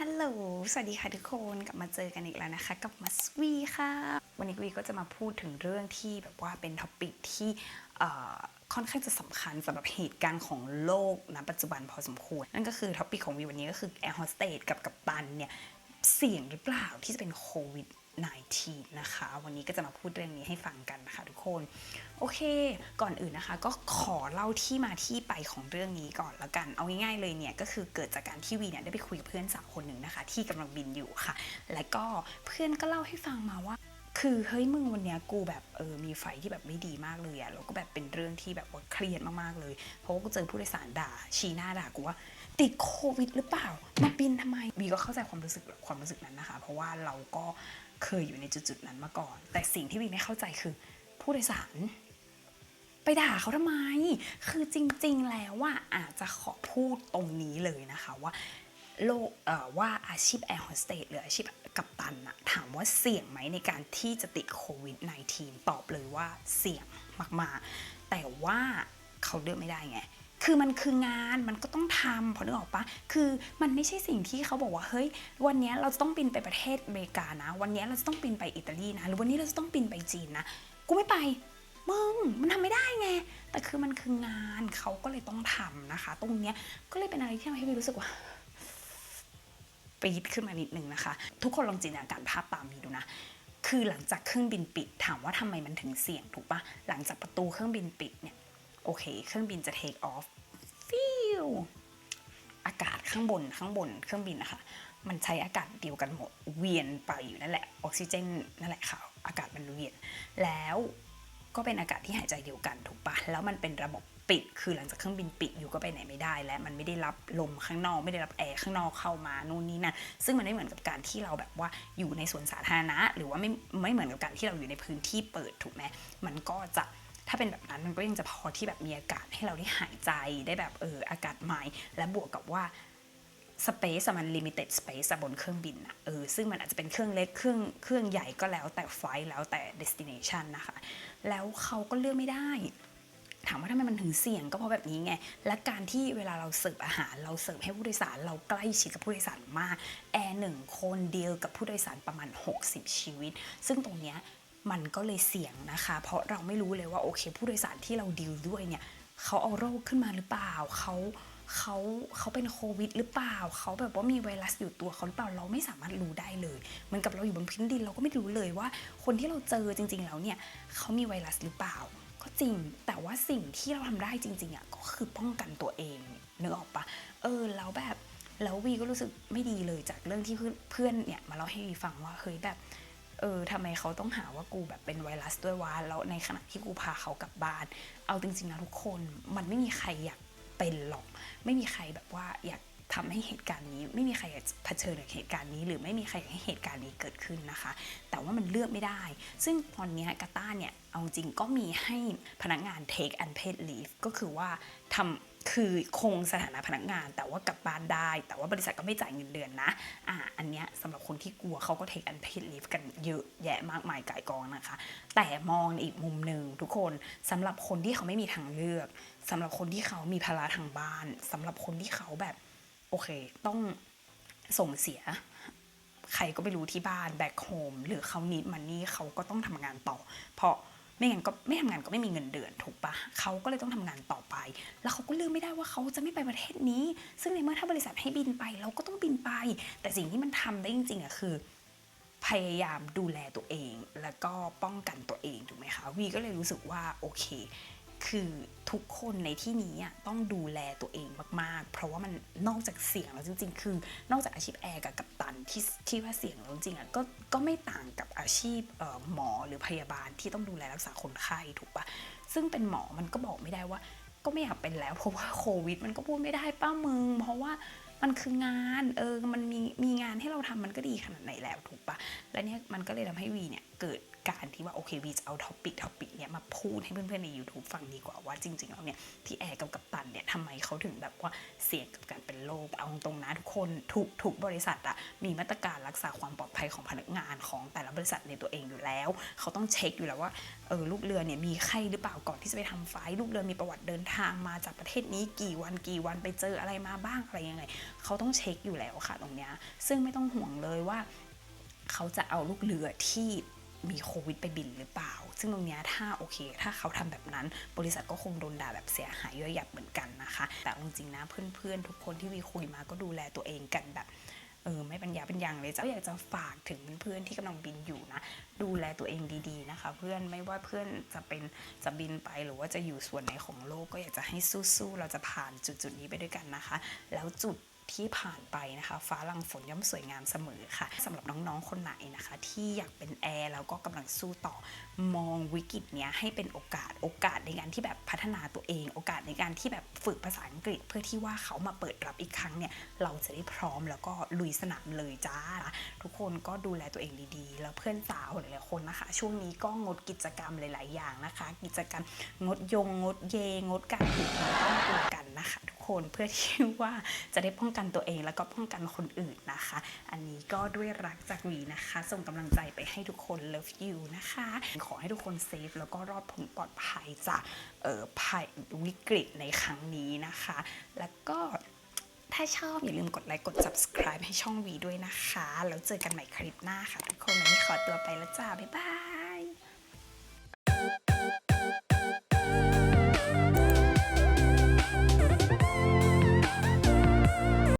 ฮัลโหล สวัสดีค่ะทุกคน กลับมาเจอกันอีกแล้วนะคะ กับมัสวีค่ะ วันนี้วีก็จะมาพูดถึงเรื่องที่แบบว่าเป็นท็อปิกที่ค่อนข้างจะสำคัญสำหรับเหตุการณ์ของโลกณปัจจุบันพอสมควร นั่นก็คือท็อปิกของวีวันนี้ก็คือแอร์โฮสเตสกับกัปตันเนี่ย เสี่ยงหรือเปล่าที่จะเป็นโควิด 19 นะคะ วันนี้ก็จะมาพูดเรื่องนี้ให้ฟังกันนะคะทุกคน โอเค ก่อนอื่นนะคะ ก็ขอเล่าที่มาที่ไปของเรื่องนี้ก่อนละกัน เอาง่ายๆเลยเนี่ย ก็คือเกิดจากการที่วีเนี่ยได้ไปคุยกับเพื่อนสาวคนหนึ่งนะคะ ที่กำลังบินอยู่ค่ะ และก็เพื่อนก็เล่าให้ฟังมาว่าคือเฮ้ยมึงวันเนี้ยกูแบบเออมีไฟที่แบบไม่ดีมากเลยอะแล้วก็แบบเป็นเรื่องที่แบบว่าเครียดมากๆเลย เพราะว่ากูเจอผู้โดยสารด่าชี้หน้าด่ากูว่า ติดโควิดหรือเปล่า มาบินทำไมวีก็เข้าใจความรู้สึกความรู้สึกนั้นนะคะ เพราะว่าเราก็เคยอยู่ในจุดๆนั้นมาก่อน แต่สิ่งที่วีไม่เข้าใจคือ ผู้โดยสาร ไปด่าเขาทำไม คือจริง ๆ แล้วว่าอาจจะขอพูดตรงนี้เลยนะคะว่าโลกว่าอาชีพแอร์โฮสเตสหรืออาชีพกัปตันอะถามว่าเสี่ยงไหมในการที่จะติดโควิด -19 ตอบเลยว่าเสี่ยงมาก ๆ แต่ว่าเขาเลือกไม่ได้ไง คือมันคืองานมันก็ต้องทำพอนึกออกปะคือมันไม่ใช่สิ่งที่เขาบอกว่าเฮ้ยวันนี้เราจะต้องบินไปประเทศอเมริกานะ วันนี้เราจะต้องบินไปอิตาลีนะหรือวันนี้เราจะต้องบินไปจีนนะกูไม่ไปมึงมันทำไม่ได้ไง แต่คือมันคืองานเขาก็เลยต้องทำนะคะ ตรงเนี้ยก็เลยเป็นอะไรที่ทำให้วีรู้สึกว่าปีดขึ้นมานิดนึงนะคะ ทุกคนลองจินตนาการภาพตามนี้ดูนะ คือหลังจากเครื่องบินปิดถามว่าทำไมมันถึงเสี่ยงถูกปะหลังจากประตูเครื่องบินปิดเนี่ย โอเค เครื่องบินจะ take off ฟิวอากาศข้างบนข้างบนเครื่องบินนะคะ มันใช้อากาศเดียวกันหมดเวียนไปอยู่นั่นแหละออกซิเจนนั่นแหละค่ะ อากาศมันเวียน แล้วก็เป็นอากาศที่หายใจเดียวกันถูกปะแล้วมันเป็นระบบปิด คือหลังจากเครื่องบินปิดอยู่ก็ไปไหนไม่ได้ และมันไม่ได้รับลมข้างนอก ไม่ได้รับแอร์ข้างนอกเข้ามานู่นนี่นั่นซึ่งมันไม่เหมือนกับการที่เราแบบว่าอยู่ในสวนสาธารณะ หรือว่าไม่ไม่เหมือนกับการที่เราอยู่ในพื้นที่เปิดถูกไหมมันก็จะ ถ้าเป็นแบบนั้นมันก็ยังจะพอที่แบบมีอากาศให้เราได้หายใจได้แบบเอออากาศใหม่ และบวกกับว่าสเปซมันลิมิเต็ดสเปซบนเครื่องบินอะเออซึ่งมันอาจจะเป็นเครื่องเล็กเครื่องเครื่องใหญ่ก็แล้วแต่ไฟล์แล้วแต่ destination นะคะ แล้วเขาก็เลือกไม่ได้ ถามว่าทำไมมันถึงเสี่ยงก็เพราะแบบนี้ไง และการที่เวลาเราเสิร์ฟอาหาร เราเสิร์ฟให้ผู้โดยสารเราใกล้ชิดกับผู้โดยสารมากแอร์หนึ่งคนเดียวกับผู้โดยสารประมาณ 60 ชีวิต ซึ่งตรงเนี้ย มันก็เลยเสี่ยงนะคะ เพราะเราไม่รู้เลยว่าโอเค ผู้โดยสารที่เราดีลด้วยเนี่ยเขาเอาโรคขึ้นมาหรือเปล่าเขาเขาเขาเป็นโควิดหรือเปล่า เขาแบบว่ามีไวรัสอยู่ตัวเขาหรือเปล่าเราไม่สามารถรู้ได้เลยเหมือนกับเราอยู่บนพื้นดินเราก็ไม่รู้เลยว่า คนที่เราเจอจริง ๆ แล้วเนี่ยเขามีไวรัสหรือเปล่า ก็จริง แต่ว่าสิ่งที่เราทำได้จริงๆอะก็คือป้องกันตัวเองนึกออกปะเออแล้วแบบแล้ววีก็รู้สึกไม่ดีเลยจากเรื่องที่เพื่อนเพื่อนเนี่ยมาเล่าให้วีฟังว่าเฮ้ยแบบ เออทำไมเขาต้องหาว่ากูแบบเป็นไวรัสด้วยวะแล้วในขณะที่กูพาเขากลับบ้าน เอาจริงๆนะทุกคนมันไม่มีใครอยากเป็นหรอก ไม่มีใครแบบว่าอยากทำให้เหตุการณ์นี้ ไม่มีใครอยากเผชิญกับเหตุการณ์นี้ หรือไม่มีใครอยากให้เหตุการณ์นี้เกิดขึ้นนะคะ แต่ว่ามันเลือกไม่ได้ ซึ่งตอนนี้กาตาเนี่ยเอาจริงก็มีให้พนักงาน take unpaid leave ก็คือว่าทำ คือคงสถานะพนักงาน แต่ว่ากลับบ้านได้ แต่ว่าบริษัทก็ไม่จ่ายเงินเดือนนะอ่าอันเนี้ยสำหรับคนที่กลัวเขาก็ take unpaid leave กันเยอะแยะมากมายก่ายกองนะคะ แต่มองอีกมุมหนึ่งทุกคนสำหรับคนที่เขาไม่มีทางเลือกสำหรับคนที่เขามีภาระทางบ้านสำหรับคนที่เขาแบบโอเคต้องส่งเสียใครก็ไม่รู้ที่บ้านแบ็คโฮมหรือเขานิดมันนี่เขาก็ต้องทำงานต่อ เพราะ ไม่งั้นก็ไม่ทำงานก็ไม่มีเงินเดือนถูกปะเขาก็เลยต้องทำงานต่อไป แล้วเขาก็เลือกไม่ได้ว่าเขาจะไม่ไปประเทศนี้ ซึ่งในเมื่อถ้าบริษัทให้บินไป เราก็ต้องบินไป แต่สิ่งที่มันทำได้จริงๆอะคือ พยายามดูแลตัวเอง แล้วก็ป้องกันตัวเองถูกไหมคะวีก็เลยรู้สึกว่าโอเค คือทุกคนในที่นี้อะต้องดูแลตัวเองมากๆ เพราะว่ามันนอกจากเสี่ยงแล้วจริง ๆ คือนอกจากอาชีพแอร์กับกัปตันที่ที่ว่าเสี่ยงแล้วจริงๆอะก็ก็ไม่ต่างกับอาชีพหมอหรือพยาบาลที่ต้องดูแลรักษาคนไข้ถูกปะซึ่งเป็นหมอมันก็บอกไม่ได้ว่า ก็ไม่อยากเป็นแล้วเพราะว่าโควิด มันก็พูดไม่ได้ป้ามึง เพราะว่ามันคืองานเออมันมีมีงานให้เราทำมันก็ดีขนาดไหนแล้วถูกปะและเนี่ยมันก็เลยทำให้วีเนี่ยเกิด การที่ว่าโอเควีจะเอาท็อปิกท็อปิกเนี้ยมาพูดให้เพื่อนๆใน YouTube ฟังดีกว่าว่าจริงๆแล้วเนี่ยพี่แอร์กับกัปตันเนี่ยทำไมเขาถึงแบบว่าเสี่ยงกับการเป็นโรคเอาตรงนะทุกคนทุกทุกบริษัทอะมีมาตรการรักษาความปลอดภัยของพนักงานของแต่ละบริษัทในตัวเองอยู่แล้ว เขาต้องเช็คอยู่แล้วว่าเออลูกเรือเนี่ยมีไข้หรือเปล่าก่อนที่จะไปทำไฟลูกเรือมีประวัติเดินทางมาจากประเทศนี้กี่วันกี่วันไปเจออะไรมาบ้างอะไรยังไงเขาต้องเช็คอยู่แล้วค่ะตรงเนี้ยซึ่งไม่ต้องห่วงเลยว่า เขาจะเอาลูกเรือที่ มีโควิดไปบินหรือเปล่า ซึ่งตรงนี้ถ้าโอเค ถ้าเขาทำแบบนั้น บริษัทก็คงโดนด่าแบบเสียหายย่อยยับเหมือนกันนะคะ แต่จริงๆนะเพื่อนๆ ทุกคนที่วีคุยมาก็ดูแลตัวเองกันแบบเออไม่ปัญญาเป็นยังเลยจ้ะก็อยากจะฝากถึงเพื่อนๆที่กำลังบินอยู่นะ ดูแลตัวเองดีๆนะคะ เพื่อนไม่ว่าเพื่อนจะเป็นจะบินไปหรือว่าจะอยู่ส่วนไหนของโลกก็อยากจะให้สู้ๆเราจะผ่านจุดๆนี้ไปด้วยกันนะคะ แล้วจุด ที่ผ่านไปนะคะ ฟ้าลังฝนย่อมสวยงามเสมอค่ะสำหรับน้องๆคนไหนนะคะ ที่อยากเป็นแอร์แล้วก็กำลังสู้ต่อมองวิกฤตเนี้ยให้เป็นโอกาสโอกาสในการที่แบบพัฒนาตัวเอง โอกาสในการที่แบบฝึกภาษาอังกฤษ เพื่อที่ว่าเขามาเปิดรับอีกครั้งเนี่ยเราจะได้พร้อมแล้วก็ลุยสนามเลยจ้า ทุกคนก็ดูแลตัวเองดีๆ แล้วเพื่อนสาวหลายๆคนนะคะ ช่วงนี้ก็งดกิจกรรมหลาย ๆ อย่างนะคะ กิจกรรมงดยงงดเยงดการถูกต้องกัน นะคะทุกคนเพื่อที่ว่าจะได้ป้องกันตัวเองแล้วก็ป้องกันคนอื่นนะคะ อันนี้ก็ด้วยรักจากวีนะคะ ส่งกำลังใจไปให้ทุกคน love you นะคะ ขอให้ทุกคนเซฟแล้วก็รอดพ้นปลอดภัยจากเอ่อภัยวิกฤตในครั้งนี้นะคะ แล้วก็ถ้าชอบอย่าลืมกดไลค์กด subscribe ให้ช่องวีด้วยนะคะ แล้วเจอกันใหม่คลิปหน้าค่ะ ทุกคนวันนี้ขอตัวไปแล้วจ้า บ๊ายบาย